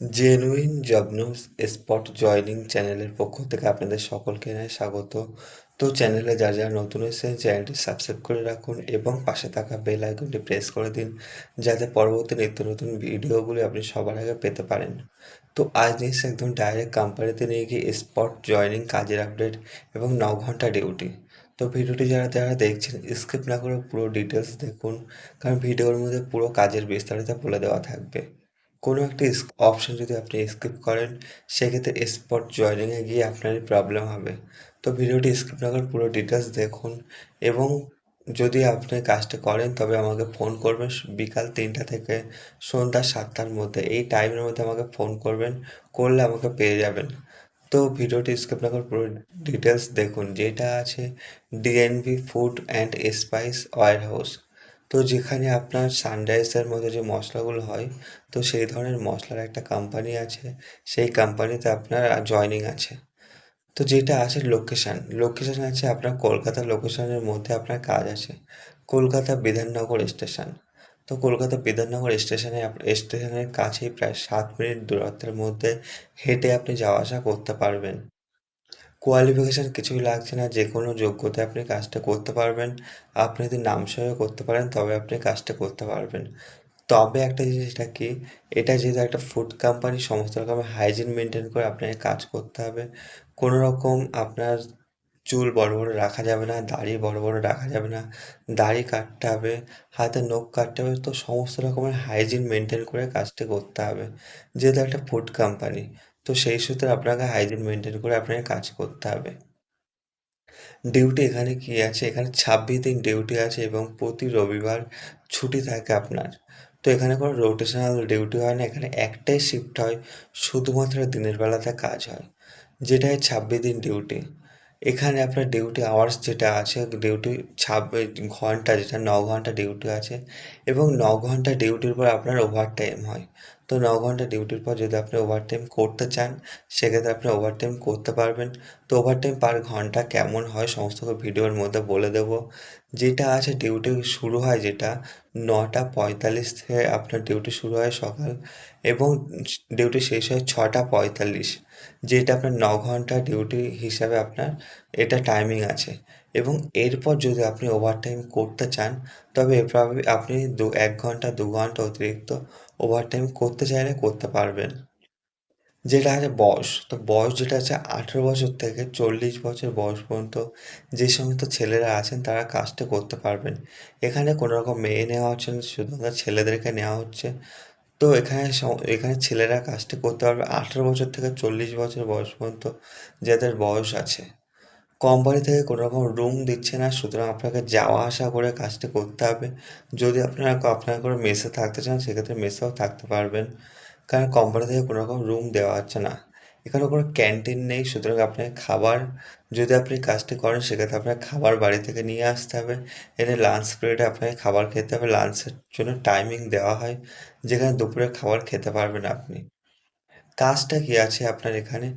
Genuine job news spot joining চ্যানেলের পক্ষ থেকে আপনাদের সকলকে স্বাগত। তো চ্যানেলে যারা যারা নতুন এসেছেন চ্যানেলটি সাবস্ক্রাইব করে রাখুন এবং পাশে থাকা বেল আইকনটি প্রেস করে দিন, যাতে পরবর্তী নিত্য নতুন ভিডিওগুলি আপনি সবার আগে পেতে পারেন। তো আজ নিয়ে একদম ডাইরেক্ট কোম্পানিতে নিয়ে গিয়ে স্পট জয়নিং কাজের আপডেট এবং ন ঘণ্টা ডিউটি তো ভিডিওটি যারা যারা দেখছেন স্কিপ না করে পুরো ডিটেলস দেখুন, কারণ ভিডিওর মধ্যে পুরো কাজের বিস্তারিত বলে দেওয়া থাকবে। কোনো একটি অপশন যদি আপনি স্কিপ করেন, সেক্ষেত্রে স্পট জয়নিংয়ে গিয়ে আপনারই প্রবলেম হবে। তো ভিডিওটি স্কিপ না করে পুরো ডিটেলস দেখুন এবং যদি আপনি কাজটা করেন, তবে আমাকে ফোন করবেন বিকাল তিনটা থেকে সন্ধ্যা সাতটার মধ্যে। এই টাইমের মধ্যে আমাকে ফোন করবেন, করলে আমাকে পেয়ে যাবেন। তো ভিডিওটি স্কিপ না করে পুরো ডিটেলস দেখুন। যেটা আছে DNV food and spice warehouse তো যেখানে আপনার সানরাইজের মধ্যে যে মশলাগুলো হয়, তো সেই ধরনের মশলার একটা কোম্পানি আছে। সেই কোম্পানিতে আপনার জয়নিং আছে। তো যেটা আছে লোকেশান লোকেশান আছে আপনার কলকাতা লোকেশানের মধ্যে আপনার কাজ আছে। কলকাতা বিধাননগর স্টেশন তো কলকাতা বিধাননগর স্টেশনে স্টেশনের কাছেই প্রায় সাত মিনিট দূরত্বের মধ্যে হেঁটে আপনি যাওয়া আসা করতে পারবেন। কোয়ালিফিকেশান কিছুই লাগছে না যে কোনো যোগ্যতায় আপনি কাজটা করতে পারবেন। আপনি যদি নাম সহ করতে পারেন, তবে আপনি কাজটা করতে পারবেন। তবে একটা জিনিস এটা কি, এটা যেহেতু একটা ফুড কোম্পানি সমস্ত রকমের হাইজিন মেনটেন করে আপনাকে কাজ করতে হবে। কোনো রকম আপনার চুল বড় বড় রাখা যাবে না, দাড়ি বড় বড় রাখা যাবে না, দাড়ি কাটতে হবে, হাতে নখ কাটতে হবে, তো সমস্ত রকমের হাইজিন মেনটেন করে কাজটা করতে হবে। যেহেতু একটা ফুড কোম্পানি তো সেই সূত্রে আপনাকে হাইজিন মেনটেন করে আপনাকে কাজ করতে হবে। ডিউটি এখানে কি আছে? এখানে ছাব্বিশ দিন ডিউটি আছে এবং প্রতি রবিবার ছুটি থাকে আপনার। তো এখানে কোনো রোটেশনাল ডিউটি হয় না, এখানে একটাই শিফট হয়, শুধুমাত্র দিনের বেলাতে কাজ হয় যেটা ছাব্বিশ দিন ডিউটি এখানে আপনার ডিউটি আওয়ার্স যেটা আছে ডিউটি ছাব্বিশ ঘণ্টা যেটা ন ঘণ্টা ডিউটি আছে এবং ন ঘণ্টা ডিউটির পর আপনার ওভার টাইম হয়। তো ন ঘণ্টা ডিউটির পর যদি আপনি ওভারটাইম করতে চান, সেক্ষেত্রে আপনি ওভারটাইম করতে পারবেন। তো ওভারটাইম পার ঘণ্টা কেমন হয় সমস্ত ভিডিওর মধ্যে বলে দেব। যেটা আছে ডিউটি শুরু হয় যেটা নটা পঁয়তাল্লিশ থেকে আপনার ডিউটি শুরু হয় সকাল এবং ডিউটি শেষ হয় ছটা পঁয়তাল্লিশ। যেটা আপনার ন ঘণ্টা ডিউটি হিসাবে আপনার এটা টাইমিং আছে। এবং এরপর যদি আপনি ওভারটাইম করতে চান, তবে এভাবে আপনি দু, এক ঘণ্টা, দু ঘণ্টা অতিরিক্ত ওভারটাইম করতে চাইলে করতে পারবেন। যেটা আছে বয়স, তো বয়স যেটা আছে আঠেরো বছর থেকে চল্লিশ বছর বয়স পর্যন্ত যে সমস্ত ছেলেরা আছেন তারা কাজটা করতে পারবেন। এখানে কোনো রকম মেয়ে নেওয়া হচ্ছে না, শুধুমাত্র ছেলেদেরকে নেওয়া হচ্ছে। তো এখানে এখানে ছেলেরা কাজটা করতে পারবে আঠেরো বছর থেকে চল্লিশ বছর বয়স পর্যন্ত যাদের বয়স আছে। কোম্পানি থেকে কোনো রকম রুম দিচ্ছে না, সুতরাং আপনাকে যাওয়া আসা করে কাজটা করতে হবে। যদি আপনারা আপনার করে মেসে থাকতে চান, সেক্ষেত্রে মেসেও থাকতে পারবেন। কারণ কোম্পানি থেকে কোনো রকম রুম দেওয়া হচ্ছে না। এখানে কোনো ক্যান্টিন নেই, সুতরাং আপনার খাবার, যদি আপনি কাজটি করেন, সেক্ষেত্রে আপনার খাবার বাড়ি থেকে নিয়ে আসতে হবে। এনে লাঞ্চ পিরিয়ডে আপনাকে খাবার খেতে হবে। লাঞ্চের জন্য টাইমিং দেওয়া হয়, যেখানে দুপুরে খাবার খেতে পারবেন আপনি। কাজটা কি আছে আপনার এখানে?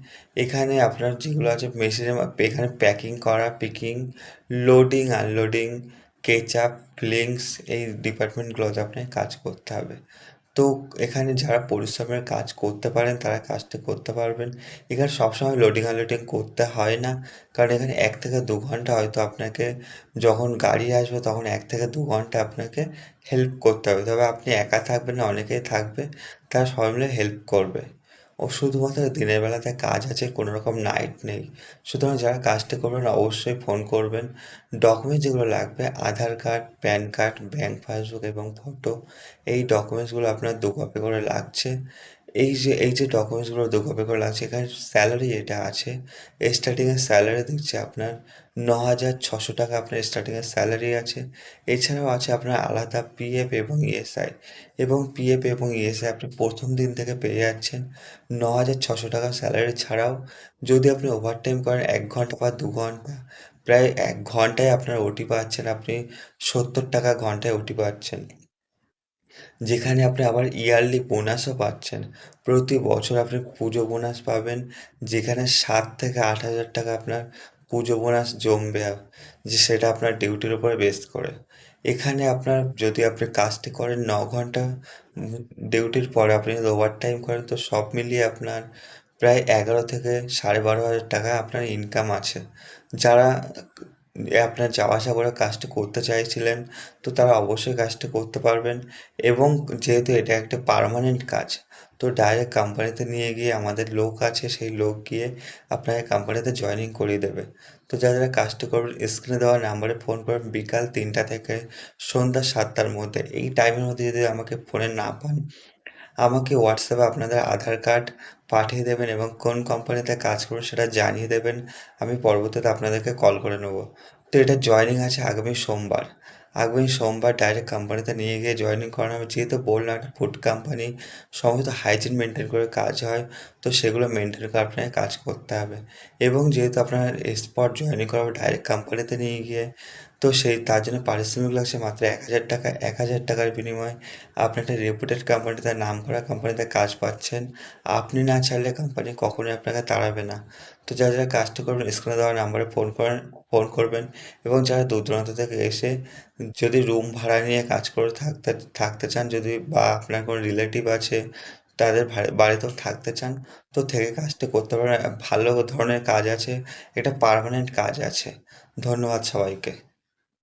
এখানে আপনার যেগুলো আছে মেশিনে এখানে প্যাকিং করা picking loading unloading ketchup fillings এই ডিপার্টমেন্টগুলোতে আপনাকে কাজ করতে হবে। তো এখানে যারা পরিশ্রমের কাজ করতে পারেন, তারা কাজটা করতে পারবেন। এখানে সবসময় লোডিং আনলোডিং করতে হয় না, কারণ এখানে এক থেকে দু ঘণ্টা হয়তো আপনাকে যখন গাড়ি আসবে তখন এক থেকে দু ঘণ্টা আপনাকে হেল্প করতে হবে। তবে আপনি একা থাকবেন না, অনেকেই থাকবে, তারা সবাই মিলে হেল্প করবে। ও শুধুমাত্র দিনের বেলাতে কাজ আছে, কোনো রকম নাইট নেই। সুতরাং যারা কাজটা করবেন, অবশ্যই ফোন করবেন। ডকুমেন্টস যেগুলো লাগবে Aadhaar card PAN card bank passbook এবং ফটো এই ডকুমেন্টসগুলো আপনার দু কপি করে লাগছে। এই যে এই যে ডকুমেন্টসগুলো দু কপি করে লাগছে, এখানে স্যালারি এটা আছে স্টার্টিংয়ের স্যালারি দিচ্ছে আপনার ন হাজার ছশো টাকা আপনার স্টার্টিংয়ের স্যালারি আছে। এছাড়াও আছে আপনার আলাদা পিএফ এবং ইএসআই এবং পিএফ এবং ইএসআই আপনি প্রথম দিন থেকে পেয়ে যাচ্ছেন ন হাজার ছশো টাকা স্যালারি ছাড়াও যদি আপনি ওভারটাইম করেন এক ঘণ্টা বা দু ঘণ্টা, প্রায় এক ঘন্টায় আপনার ওটি পাচ্ছেন, আপনি সত্তর টাকা ঘন্টায় ওটি পাচ্ছেন। যেখানে আপনি আবার ইয়ারলি বোনাসও পাচ্ছেন প্রতি বছর আপনি পুজো বোনাস পাবেন যেখানে সাত থেকে আট হাজার টাকা আপনার পুজো বোনাস জমবে যে সেটা আপনার ডিউটির উপরে বেস করে এখানে আপনার যদি আপনি কাজটি করেন ন ঘণ্টা ডিউটির পরে আপনি যদি ওভার টাইম করেন তো সব মিলিয়ে আপনার প্রায় ১১ থেকে সাড়ে ১২,০০০ টাকা আপনার ইনকাম আছে। যারা আপনার যাওয়া আসা করে কাজটি করতে চাইছিলেন তো তারা অবশ্যই কাজটি করতে পারবেন এবং যেহেতু এটা একটা পার্মানেন্ট কাজ তো ডাইরেক্ট কোম্পানিতে নিয়ে গিয়ে আমাদের লোক আছে সেই লোক গিয়ে আপনাকে কোম্পানিতে জয়েনিং করিয়ে দেবে। তো যারা, যারা কাজটি করবেন স্ক্রিনে দেওয়া নাম্বারে ফোন করবেন বিকাল তিনটা থেকে সন্ধ্যা সাতটার মধ্যে। এই টাইমের মধ্যে যদি আমাকে ফোনে না পান, আমাকে হোয়াটসঅ্যাপে আপনাদের আধার কার্ড পাঠিয়ে দেবেন এবং কোন কোম্পানিতে কাজ করবেন সেটা জানিয়ে দেবেন। আমি পরবর্তীতে আপনাদেরকে কল করে নেব। তো এটা জয়েনিং আছে আগামী সোমবার। আগামী সোমবার ডাইরেক্ট কোম্পানিতে নিয়ে গিয়ে জয়েনিং করানো হবে। যেহেতু বললাম একটা ফুড কোম্পানি সমস্ত হাইজিন মেনটেন করে কাজ হয়। তো সেগুলো মেনটেন করে আপনাকে কাজ করতে হবে এবং যেহেতু আপনার স্পট জয়েনিং করা হবে ডাইরেক্ট কোম্পানিতে নিয়ে গিয়ে তো সেই তার জন্য পারিশ্রমিক লাগছে মাত্র ৳১,০০০ ৳১,০০০ টাকার বিনিময়ে আপনি একটা রেপুটেড কোম্পানিতে নাম করা কোম্পানিতে কাজ পাচ্ছেন। আপনি না ছাড়লে কোম্পানি কখনোই আপনাকে তাড়াবে না। তো যারা, যারা কাজটি করবেন স্ক্রিনে দেওয়া নাম্বারে ফোন করেন ফোন করবেন এবং যারা দূর দূরান্ত থেকে এসে যদি রুম ভাড়া নিয়ে কাজ করে থাকতে থাকতে চান যদি বা আপনার কোনো রিলেটিভ আছে তাদের বাড়িতেও থাকতে চান তো থেকে কাজটি করতে পারেন। ভালো ধরনের কাজ আছে। এটা পার্মানেন্ট কাজ আছে। ধন্যবাদ সবাইকে।